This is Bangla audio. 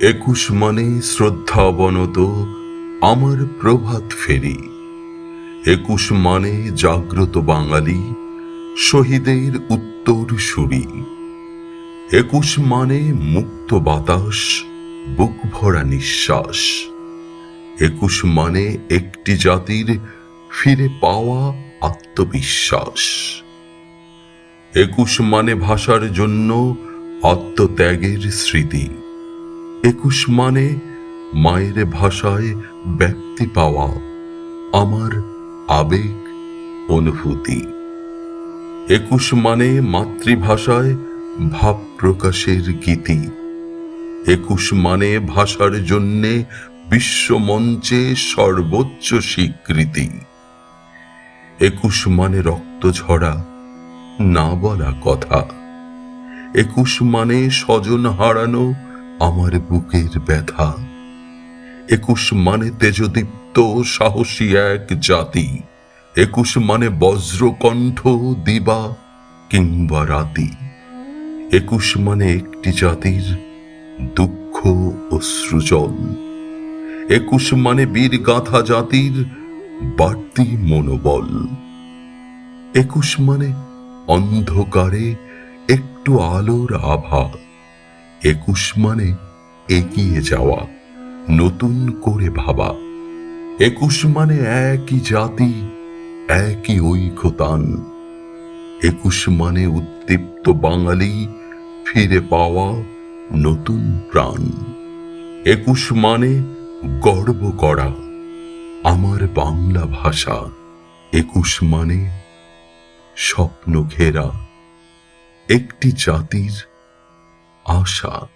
একুশ মানে শ্রদ্ধাবনত আমার প্রভাত ফেরি। একুশ মানে জাগ্রত বাঙালি, শহীদের উত্তর সুরি। একুশ মানে মুক্ত বাতাস, বুক ভরা নিঃশ্বাস। একুশ মানে একটি জাতির ফিরে পাওয়া আত্মবিশ্বাস। একুশ মানে ভাষার জন্য আত্মত্যাগের স্মৃতি। একুশ মানে মায়ের ভাষায় ব্যক্তি পাওয়া আমার আবেগ অনুভূতি। একুশ মানে মাতৃভাষায় ভাব প্রকাশের গীতি। একুশ মানে ভাষার জন্যে বিশ্বমঞ্চে সর্বোচ্চ স্বীকৃতি। একুশ মানে রক্ত ঝরা, না বলা কথা। একুশ মানে স্বজন হারানো আমার বুকের ব্যথা। একুশ মানে তেজদীপ্ত সাহসী এক জাতি। একুশ মানে বজ্রকণ্ঠ দিবা কিংবা রাতি। একুশ মানে একটি জাতির দুঃখ ও সৃজল একুশ মানে বীর গাথা জাতির বাড়তি মনোবল। একুশ মানে অন্ধকারে একটু আলোর আভা। একুশ মানে এগিয়ে যাওয়া, নতুন করে ভাবা। একুশ মানে একই জাতি, একই ঐক্যতান। একুশ মানে উদ্দীপ্ত বাঙালি, ফিরে পাওয়া নতুন প্রাণ। একুশ মানে গর্ব করা, আমার বাংলা ভাষা। একুশ মানে স্বপ্ন ঘেরা, একটি জাতির Asha.